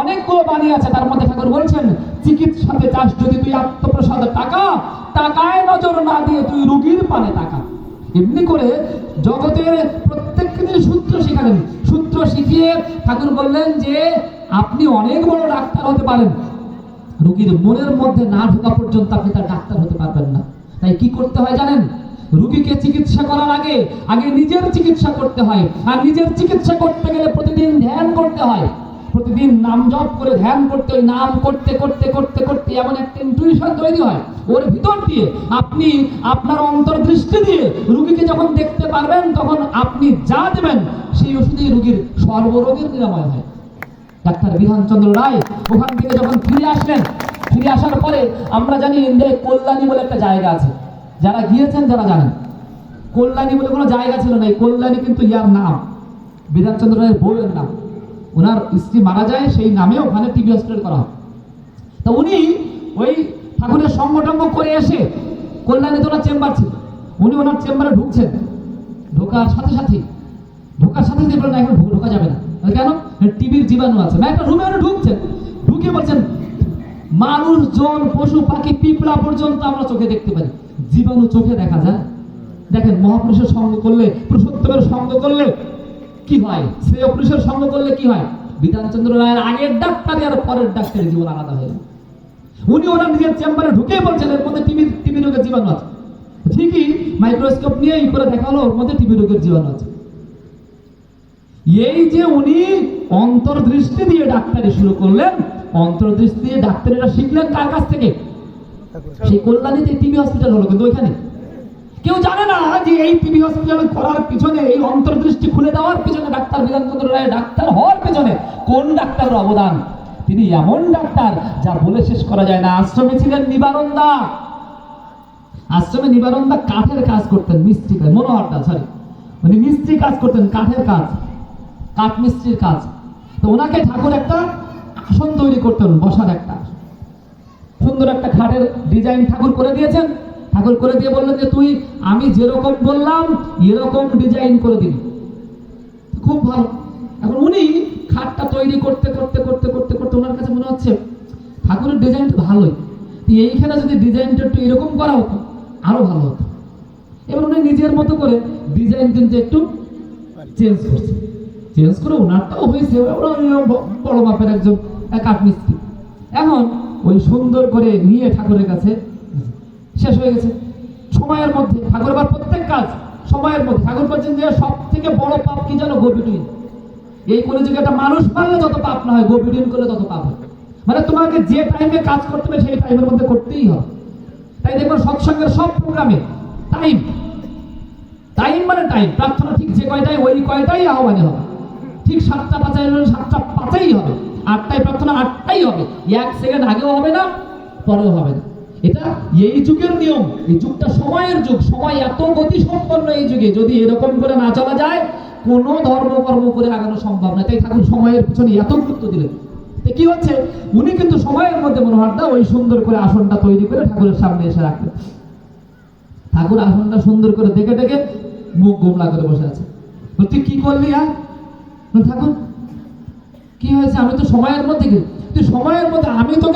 অনেকগুলো বাণী আছে, তার মধ্যে ঠাকুর বলছেন চিকিৎসাতে চাস যদি তুই আত্মপ্রসাদ টাকা, টাকায় নজর না দিয়ে তুই রুগীর পানে টাকা। এমনি করে জগতের প্রত্যেককে সূত্র শিখালেন। সূত্র শিখিয়ে ঠাকুর বললেন যে, আপনি অনেক বড় ডাক্তার হতে পারেন। রুগীর মনের মধ্যে না ঢোকা পর্যন্ত আপনি তার ডাক্তার হতে পারবেন না। তাই কি করতে হয় জানেন? রুগীকে চিকিৎসা করার আগে আগে নিজের চিকিৎসা করতে হয়। আর নিজের চিকিৎসা করতে গেলে প্রতিদিন ধ্যান করতে হয়। প্রতিদিন নাম জপ করে ধ্যান করতে হয়, নাম করতে করতে করতে করতে এমন একটা ইনটুইশন তৈরি হয়। ওর ভিতর দিয়ে আপনি আপনার অন্তর্দৃষ্টি দিয়ে রুগীকে যখন দেখতে পারবেন, তখন আপনি যা দেবেন, সেই ওষুধেই রুগীর সর্বরোগের নিরাময় হয়। ডাক্তার বিধানচন্দ্র রায় ওখান থেকে যখন ফিরে আসলেন, ফিরে আসার পরে আমরা জানি ইন্ডিয়ায় কল্যাণী বলে একটা জায়গা আছে। যারা গিয়েছেন যারা জানেন। কল্যাণী বলে কোনো জায়গা ছিল না, এই কল্যাণী কিন্তু ইয়ার নাম। বিধানচন্দ্র রায়ের বউয়ের নাম। ওনার স্ত্রী মারা যায়, সেই নামে ওখানে টিভি হসপিটাল করা হয়। তা উনি ওই ঠাকুরের সঙ্গটঙ্গ করে এসে কল্যাণীতে ওনার চেম্বার ছিল। উনি ওনার চেম্বারে ঢুকছেন। ঢোকার সাথে সাথে ঢোকার সাথে সাথে বললেন, এখন ঢোকা যাবে না। কেন? টিভির জীবাণু আছে। না একটা রুমে ঢুকছেন। ঢুকে বলছেন মানুষ জন পশু, পাখি, পিঁপড়া পর্যন্ত আমরা চোখে দেখতে পারি। জীবাণু চোখে দেখা যায়। দেখেন, মহাপুরুষের সঙ্গ করলে, পুরুষোত্তমের সঙ্গ করলে কি হয়? শ্রেয় পুরুষের সঙ্গ করলে কি হয়? বিধানচন্দ্র রায়ের আগের ডাক্তারি আর পরের ডাক্তারি জীবন আলাদা হয়ে উনি ওনার নিজের চেম্বারে ঢুকে বলছেন, এর মধ্যে টিভি টিভি রোগের জীবাণু আছে। ঠিকই মাইক্রোস্কোপ নিয়ে ই করে দেখা হলো, ওর মধ্যে টিভি রোগের জীবাণু আছে। এই যে উনি অন্তর্দৃষ্টি দিয়ে ডাক্তারি শুরু করলেন, অন্তর্দৃষ্টি দিয়ে ডাক্তারিরা শিখলেন কার কাছ থেকে? সেই কল্যাণীতে টিবি হসপিটাল হলো, কিন্তু ওইখানে। কেউ জানে না যে এই টিবি হসপিটাল করার পিছনে, এই অন্তর্দৃষ্টি খুলে দেওয়ার পিছনে ডাক্তার বিধানচন্দ্র রায় ডাক্তার হওয়ার পিছনে কোন ডাক্তারের অবদান? তিনি এমন ডাক্তার যা বলে শেষ করা যায় না। আশ্রমে ছিলেন নিবারণদা আশ্রমে নিবারণদা কাঠের কাজ করতেন, মিস্ত্রি কাজ মনোহরদা সরি উনি মিস্ত্রি কাজ করতেন, কাঠের কাজ, কাঠ মিস্ত্রির কাজ। তো ওনাকে ঠাকুর একটা আসন তৈরি করতেন, বসার একটা। সুন্দর একটা খাটের ডিজাইন ঠাকুর করে দিয়েছেন। ঠাকুর করে দিয়ে বললেন যে, তুই, আমি যেরকম বললাম, এরকম ডিজাইন করে দিবি। খুব ভালো। এখন উনি খাটটা তৈরি করতে করতে করতে করতে করতে ওনার কাছে মনে হচ্ছে, ঠাকুরের ডিজাইনটা ভালোই। এইখানে যদি ডিজাইনটা একটু এরকম করা হতো, আরও ভালো হতো। এবার উনি নিজের মতো করে ডিজাইন কিন্তু একটু চেঞ্জ করছে। চেঞ্জ করে ওনারটাও হয়েছে বড় মাপের একজন কাঠমিস্ত্রি এখন ওই সুন্দর করে নিয়ে ঠাকুরের কাছে শেষ হয়ে গেছে। সময়ের মধ্যে, ঠাকুর আবার প্রত্যেক কাজ সময়ের মধ্যে। ঠাকুর বলছেন যে সব থেকে বড় পাপ কি জানো? গোবিটুইন এই করে যুগে একটা মানুষ মারলে যত পাপ না হয় গোবিটুইন করলে তত পাপ হয়। মানে তোমাকে যে টাইমে কাজ করতে হবে, সেই টাইমের মধ্যে করতেই হবে। তাই দেখবেন সৎসঙ্গের সব প্রোগ্রামে টাইম টাইম মানে টাইম প্রার্থনা ঠিক যে কয়টায়, ওই কয়টাই আহ্বানে হবে। ঠিক সাতটা পাঁচাই হলে সাতটা পাঁচাই হবে। আটটায় প্রার্থনা, আটটাই হবে। এক সেকেন্ড আগেও হবে না, পরেও হবে না। এটা এই যুগের নিয়ম, এই যুগটা সময়ের যুগ, সময় এত গতি সম্পন্ন এই যুগে, যদি এরকম করে না চলা যায় ধর্মকর্ম করে আগানো সম্ভব না। তাই ঠাকুর সময়ের পিছনে এত গুরুত্ব দিলেন। কি হচ্ছে? উনি কিন্তু সময়ের মধ্যে ওই সুন্দর করে আসনটা তৈরি করে ঠাকুরের সামনে এসে রাখলেন। ঠাকুর আসনটা সুন্দর করে দেখে দেখে মুখ গোমলা করে বসে আছে। তুই কি করলি হ্যাঁ ঠাকুর, কি হয়েছে? আমি তো সময়ের মধ্যে তুই সময়ের মধ্যে, আমি তোকে